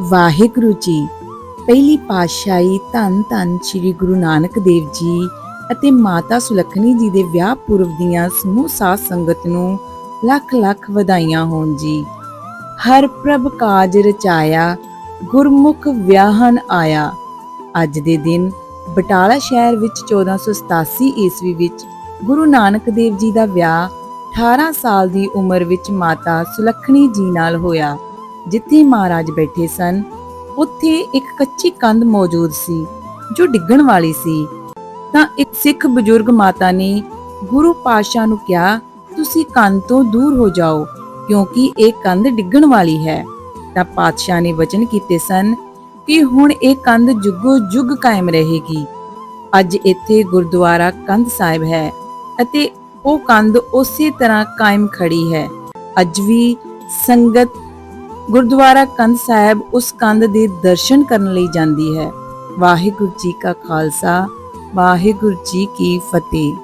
ਵਾਹਿਗੁਰੂ ਜੀ, ਪਹਿਲੀ ਪਾਤਸ਼ਾਹੀ ਧੰਨ ਧੰਨ ਸ੍ਰੀ ਗੁਰੂ ਨਾਨਕ ਦੇਵ ਜੀ ਅਤੇ ਮਾਤਾ ਸੁਲੱਖਣੀ ਜੀ ਦੇ ਵਿਆਹ ਪੁਰਬ ਦੀਆਂ ਸਮੂਹ ਸਾਧ ਸੰਗਤ ਨੂੰ ਲੱਖ ਲੱਖ ਵਧਾਈਆਂ ਹੋਣ ਜੀ। ਹਰ ਪ੍ਰਭ ਕਾਜ ਰਚਾਇਆ, ਗੁਰਮੁਖ ਵਿਆਹਨ ਆਇਆ। ਅੱਜ ਦੇ ਦਿਨ ਬਟਾਲਾ ਸ਼ਹਿਰ ਵਿੱਚ 1487 ਈਸਵੀ ਵਿੱਚ ਗੁਰੂ ਨਾਨਕ ਦੇਵ ਜੀ ਦਾ ਵਿਆਹ 18 ਸਾਲ ਦੀ ਉਮਰ ਵਿੱਚ ਮਾਤਾ ਸੁਲੱਖਣੀ ਜੀ ਨਾਲ ਹੋਇਆ। ਜਿੱਥੇ ਮਹਾਰਾਜ ਬੈਠੇ ਸਨ, ਉੱਥੇ ਇੱਕ ਕੱਚੀ ਕੰਧ ਮੌਜੂਦ ਸੀ, ਜੋ ਡਿੱਗਣ ਵਾਲੀ ਸੀ। ਤਾਂ ਇੱਕ ਸਿੱਖ ਬਜ਼ੁਰਗ ਮਾਤਾ ਨੇ ਗੁਰੂ ਪਾਤਸ਼ਾਹ ਨੂੰ ਕਿਹਾ, ਤੁਸੀਂ ਕੰਧ ਤੋਂ ਦੂਰ ਹੋ ਜਾਓ, ਕਿਉਂਕਿ ਇਹ ਕੰਧ ਡਿੱਗਣ ਵਾਲੀ ਹੈ। ਤਾਂ ਪਾਤਸ਼ਾਹ ਨੇ ਵਚਨ ਕੀਤੇ ਸਨ ਕਿ ਹੁਣ ਇਹ ਕੰਧ ਜੁਗੋ ਜੁਗ ਕਾਇਮ ਰਹੇਗੀ। ਅੱਜ ਇੱਥੇ ਗੁਰਦੁਆਰਾ ਕੰਧ ਸਾਹਿਬ ਹੈ ਅਤੇ ਉਹ ਕੰਧ ਉਸੇ ਤਰ੍ਹਾਂ ਕਾਇਮ ਖੜੀ ਹੈ। ਅੱਜ ਵੀ ਸੰਗਤ ਗੁਰਦੁਆਰਾ ਕੰਧ ਸਾਹਿਬ ਉਸ ਕੰਧ ਦੇ ਦਰਸ਼ਨ ਕਰਨ ਲਈ ਜਾਂਦੀ ਹੈ। ਵਾਹਿਗੁਰੂ ਜੀ ਕਾ ਖਾਲਸਾ, ਵਾਹਿਗੁਰੂ ਜੀ ਕੀ ਫਤਿਹ।